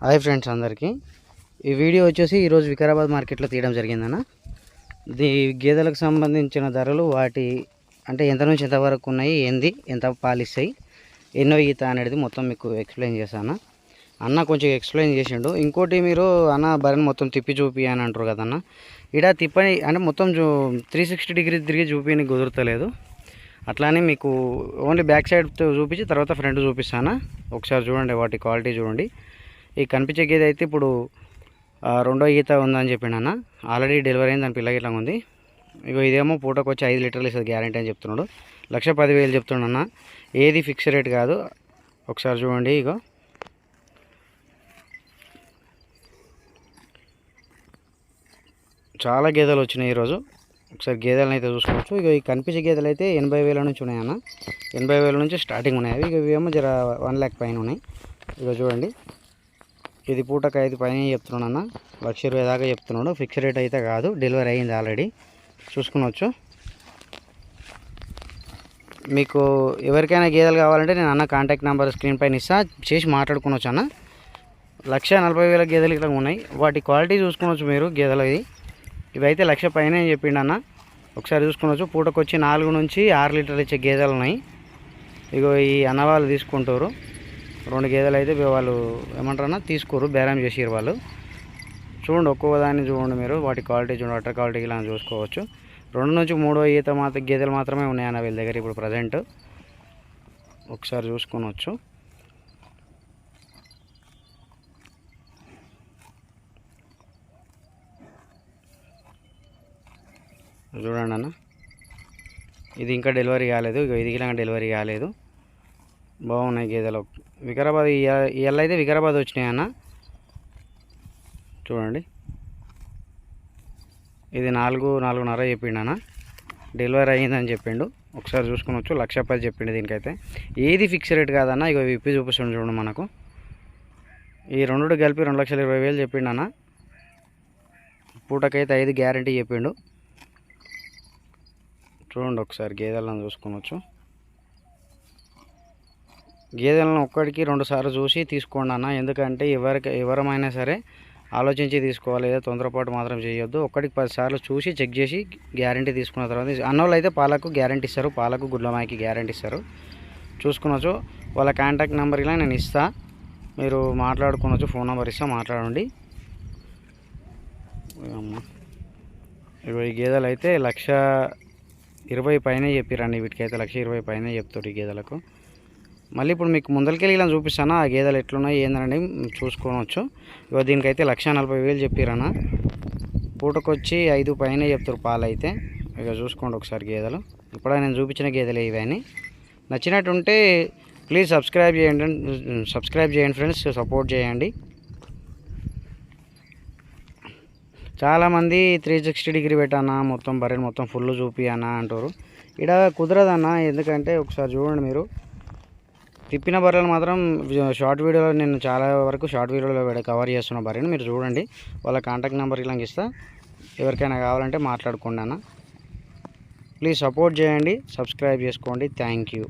Hi friends అందరికీ. ఈ video వచ్చేసి ఈరోజు వికారాబాద్ మార్కెట్లో తీయడం జరిగిందన్న. దీ గేదెలకు సంబంధించిన ధరలు వాటి అంటే ఎంత నుంచి ఎంతవరకు ఉన్నాయి ఏంది ఎంత పాలిస్తాయి ఎన్నో ఈత అనేది మొత్తం మీకు ఎక్స్ప్లెయిన్ చేశాను. అన్న కొంచెం ఎక్స్ప్లెయిన్ చేసిండు. ఇంకోటి మీరు అన్న బరిని మొత్తం తిప్పి చూపి అని అంటారు కదన్న. ఇడ తిప్పని అంటే మొత్తం చూ త్రీ సిక్స్టీ డిగ్రీ తిరిగి చూపిని కుదురుతలేదు. అట్లానే మీకు ఓన్లీ బ్యాక్ సైడ్ చూపించి తర్వాత ఫ్రంట్ చూపిస్తాను. ఒకసారి చూడండి వాటి క్వాలిటీ చూడండి. ఈ కనిపించే గేదె అయితే ఇప్పుడు రెండో ఈత ఉందని చెప్పిండు అన్న ఆల్రెడీ డెలివరీ అయింది దాని పిల్ల గిట్లా ఉంది. ఇగో ఇదేమో పూటకు వచ్చి ఐదు లీటర్లు ఇస్తుంది గ్యారంటీ అని చెప్తున్నాడు. లక్ష పదివేలు చెప్తున్నాడు అన్న ఏది ఫిక్స్ రేట్ కాదు. ఒకసారి చూడండి ఇగో. చాలా గేదెలు వచ్చినాయి ఈరోజు. ఒకసారి గేదెలను అయితే చూసుకోవచ్చు. ఇక ఈ కనిపించే గేదెలు అయితే ఎనభై వేల నుంచి ఉన్నాయన్న ఎనభై వేల నుంచి స్టార్టింగ్ ఉన్నాయి ఇక ఇవేమో జర వన్ ల్యాక్ పైన ఉన్నాయి. ఇక చూడండి. ఇది పూటకు ఐదు పైన చెప్తున్నాడు అన్న లక్ష ఇరవై దాకా చెప్తున్నాడు. ఫిక్స్ రేట్ అయితే కాదు. డెలివరీ అయింది ఆల్రెడీ చూసుకునవచ్చు మీకు ఎవరికైనా గేదెలు కావాలంటే నేను అన్న కాంటాక్ట్ నెంబర్ స్క్రీన్ పైన ఇస్తా. చేసి మాట్లాడుకునొచ్చు అన్న. లక్ష నలభై వేల గేదెలు ఇట్లా ఉన్నాయి. వాటి క్వాలిటీ చూసుకోవచ్చు మీరు గేదెలు ఇది. ఇవైతే లక్ష పైన చెప్పిండు అన్న. ఒకసారి చూసుకోవచ్చు పూటకు వచ్చి నాలుగు నుంచి ఆరు లీటర్లు ఇచ్చే గేదెలు ఉన్నాయి. ఇగో ఈ అన్న వాళ్ళు తీసుకుంటారు. రెండు గేదెలు అయితే వాళ్ళు ఏమంటారన్నా తీసుకోరు బేరం చేసారు వాళ్ళు. చూడండి ఒక్కొక్క దాన్ని చూడండి మీరు వాటి క్వాలిటీ చూడండి అట్టర్ క్వాలిటీ ఇలా చూసుకోవచ్చు. రెండు నుంచి మూడో ఈత మాత్రం గేదెలు మాత్రమే ఉన్నాయన్న వీళ్ళ దగ్గర ఇప్పుడు ప్రజెంట్ ఒకసారి చూసుకొనవచ్చు చూడండి అన్న. ఇది ఇంకా డెలివరీ కాలేదు ఇది ఇలా డెలివరీ కాలేదు. బాగున్నాయి గేదెలు. వికారాబాద్ ఇవాళ అయితే వికారాబాద్ వచ్చినాయి అన్న. చూడండి. ఇది నాలుగు నాలుగున్నర చెప్పిండు అన్న. డెలివరీ అయ్యిందని చెప్పిండు. ఒకసారి చూసుకునొచ్చు లక్ష పది చెప్పిండు దీనికైతే. ఏది ఫిక్స్ రేట్ కాదన్న ఇక విప్పి చూపిస్తుంది చూడండి మనకు. ఈ రెండు కలిపి రెండు లక్షల ఇరవై వేలు చెప్పిండు అన్న. పూటకైతే ఐదు గ్యారంటీ చెప్పిండు. చూడండి ఒకసారి గేదెలను చూసుకోవచ్చు గేదెలను ఒక్కడికి రెండుసార్లు చూసి తీసుకోండి అన్న. ఎందుకంటే ఎవరికి ఎవరమైనా సరే ఆలోచించి తీసుకోవాలి. ఏదో తొందరపాటు మాత్రం చేయొద్దు. ఒక్కడికి పది సార్లు చూసి చెక్ చేసి గ్యారంటీ తీసుకున్న తర్వాత అన్నోళ్ళు అయితే పాలకు గ్యారంటీ ఇస్తారు. పాలకు గుడ్లమాయికి గ్యారంటీ ఇస్తారు. చూసుకునొచ్చు. వాళ్ళ కాంటాక్ట్ నెంబర్ ఇలా నేను ఇస్తా. మీరు మాట్లాడుకునొచ్చు. ఫోన్ నెంబర్ ఇస్తా. మాట్లాడండి. అమ్మ. ఇగో ఈ గేదెలు అయితే లక్ష ఇరవై పైన చెప్పిరండి. వీటికైతే లక్ష ఇరవై పైనే చెప్తారు ఈ గేదెలకు. మళ్ళీ ఇప్పుడు మీకు ముందరికెళ్ళి ఇలా చూపిస్తాను? ఆ గేదెలు ఎట్లున్నాయి ఏందనండి చూసుకోవచ్చు ఇక దీనికైతే లక్ష నలభై వేలు చెప్పిరన్న. పూటకొచ్చి ఐదు పైన చెప్తారు పాలు అయితే ఇక చూసుకోండి ఒకసారి గేదెలు. ఇప్పుడే నేను చూపించిన గేదెలు ఇవన్నీ. నచ్చినట్టుంటే ప్లీజ్ సబ్స్క్రైబ్ చేయండి సబ్స్క్రైబ్ చేయండి ఫ్రెండ్స్ సపోర్ట్ చేయండి. చాలామంది త్రీ సిక్స్టీ డిగ్రీ పెట్టానా మొత్తం బర్రెలు మొత్తం ఫుల్ చూపి అంటారు. ఇక్కడ కుదరదన్నా ఎందుకంటే ఒకసారి చూడండి మీరు. తిప్పిన బర్రెలు మాత్రం షార్ట్ వీడియోలో నేను చాలా వరకు షార్ట్ వీడియోలో కవర్ చేస్తున్న బర్రెని మీరు చూడండి. వాళ్ళ కాంటాక్ట్ నెంబర్ ఇలా ఇస్తా. ఎవరికైనా కావాలంటే మాట్లాడుకున్నాను ప్లీజ్ సపోర్ట్ చేయండి సబ్స్క్రైబ్ చేసుకోండి. Thank you.